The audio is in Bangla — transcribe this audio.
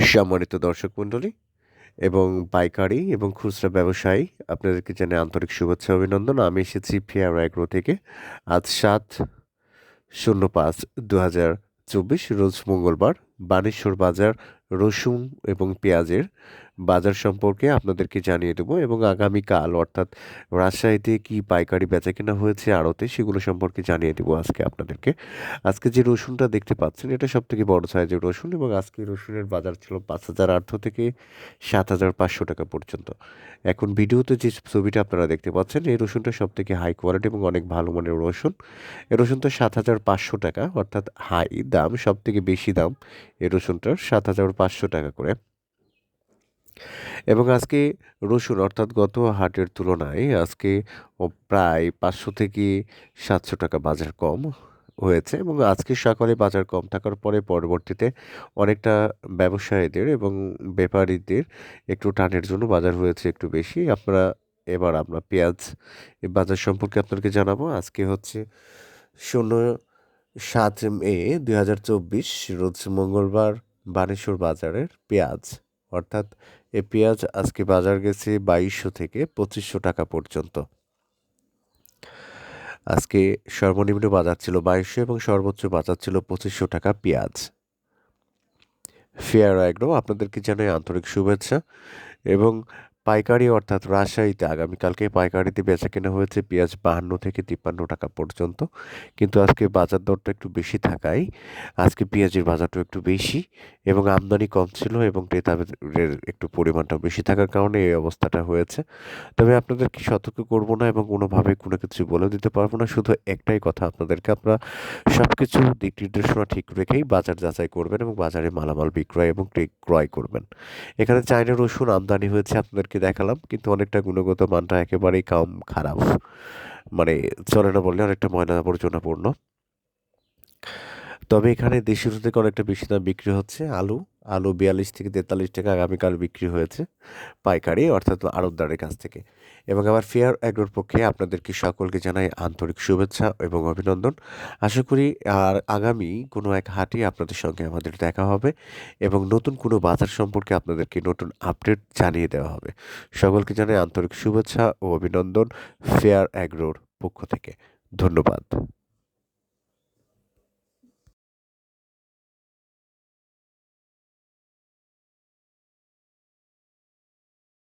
সম্মানিত দর্শক মণ্ডলী এবং পাইকারি এবং খুচরা ব্যবসায়ী, আপনাদেরকে জানে আন্তরিক শুভেচ্ছা অভিনন্দন। আমি এসেছি ফেয়ার অ্যাগ্রো থেকে। আজ সাত শূন্য পাঁচ দু হাজার চব্বিশ, রোজ মঙ্গলবার বানেশ্বর বাজার, রসুন এবং পেঁয়াজের বাজার সম্পর্কে আপনাদেরকে জানিয়ে দেবো এবং আগামীকাল অর্থাৎ রাজশাহীতে কি পাইকারি বেচা কেনা হয়েছে আড়তে সেগুলো সম্পর্কে জানিয়ে দেবো আজকে আপনাদেরকে। আজকে যে রসুনটা দেখতে পাচ্ছেন, এটা সব থেকে বড় সাইজের রসুন এবং আজকে রসুনের বাজার ছিল পাঁচ হাজার আটশো থেকে সাত হাজার পাঁচশো টাকা পর্যন্ত। এখন ভিডিওতে যে ছবিটা আপনারা দেখতে পাচ্ছেন, এই রসুনটা সব থেকে হাই কোয়ালিটি এবং অনেক ভালো মানের রসুন। এই রসুনটা সাত হাজার পাঁচশো টাকা, অর্থাৎ হাই দাম সব থেকে বেশি দাম এই রসুনটার সাত হাজার পাঁচশো টাকা করে। এবং আজকে রসুন অর্থাৎ গত হাটের তুলনায় আজকে প্রায় পাঁচশো থেকে সাতশো টাকা বাজার কম হয়েছে এবং আজকে সকালে বাজার কম থাকার পরে পরবর্তীতে অনেকটা ব্যবসায়ীদের এবং ব্যাপারীদের একটু টানের জন্য বাজার হয়েছে একটু বেশি। আপনারা এবার আমরা পেঁয়াজ বাজার সম্পর্কে আপনাদেরকে জানাব। আজকে হচ্ছে শূন্য সাত মে দুই হাজার চব্বিশ, রোজ মঙ্গলবার বানেশ্বর বাজারের পেঁয়াজ। অর্থাৎ এ পেঁয়াজ আজকে বাজার গেছে বাইশশো থেকে পঁচিশশো টাকা পর্যন্ত। আজকে সর্বনিম্ন বাজার ছিল বাইশশো এবং সর্বোচ্চ বাজার ছিল পঁচিশশো টাকা পেঁয়াজ। ফেয়ার অ্যাগ্রো আপনাদেরকে জানাই আন্তরিক শুভেচ্ছা এবং পাইকারি অর্থাৎ রাজশাহীতে আগামীকালকে পাইকারিতে বেচা কেনা হয়েছে পেঁয়াজ বাহান্ন থেকে তিপ্পান্ন টাকা পর্যন্ত। কিন্তু আজকে বাজার দরটা একটু বেশি থাকায়, আজকে পেঁয়াজের বাজারটা একটু বেশি এবং আমদানি কম ছিল এবং ক্রেতাদের একটু পরিমাণটা বেশি থাকার কারণে এই অবস্থাটা হয়েছে। তবে আপনাদেরকে সতর্ক করব না এবং কোনোভাবে কোনো কিছু বলে দিতে পারব না? শুধু একটাই কথা, আপনাদেরকে আপনারা সব কিছু দিক নির্দেশনা ঠিক রেখেই বাজার যাচাই করবেন এবং বাজারে মালামাল বিক্রয় এবং ক্রয় করবেন। এখানে চায়না রসুন আমদানি হয়েছে আপনাদেরকে দেখালাম, কিন্তু অনেকটা গুণগত মানটা একেবারেই কম, খারাপ। মানে চলে না বললে অনেকটা ময়লা আবর্জনাপূর্ণ তবে এখানে দেশের থেকে অনেকটা বেশি দাম বিক্রি হচ্ছে। আলু আলু বিয়াল্লিশ থেকে তেতাল্লিশ টাকা আগামীকাল বিক্রি হয়েছে পাইকারি, অর্থাৎ আড়তদারের কাছ থেকে। এবং আমার ফেয়ার অ্যাগ্রোর পক্ষে আপনাদেরকে সকলকে জানাই আন্তরিক শুভেচ্ছা এবং অভিনন্দন। আশা করি আর আগামী কোনো এক হাটে আপনাদের সঙ্গে আমাদের দেখা হবে এবং নতুন কোনো বাজার সম্পর্কে আপনাদেরকে নতুন আপডেট জানিয়ে দেওয়া হবে। সকলকে জানাই আন্তরিক শুভেচ্ছা ও অভিনন্দন ফেয়ার অ্যাগ্রোর পক্ষ থেকে। ধন্যবাদ।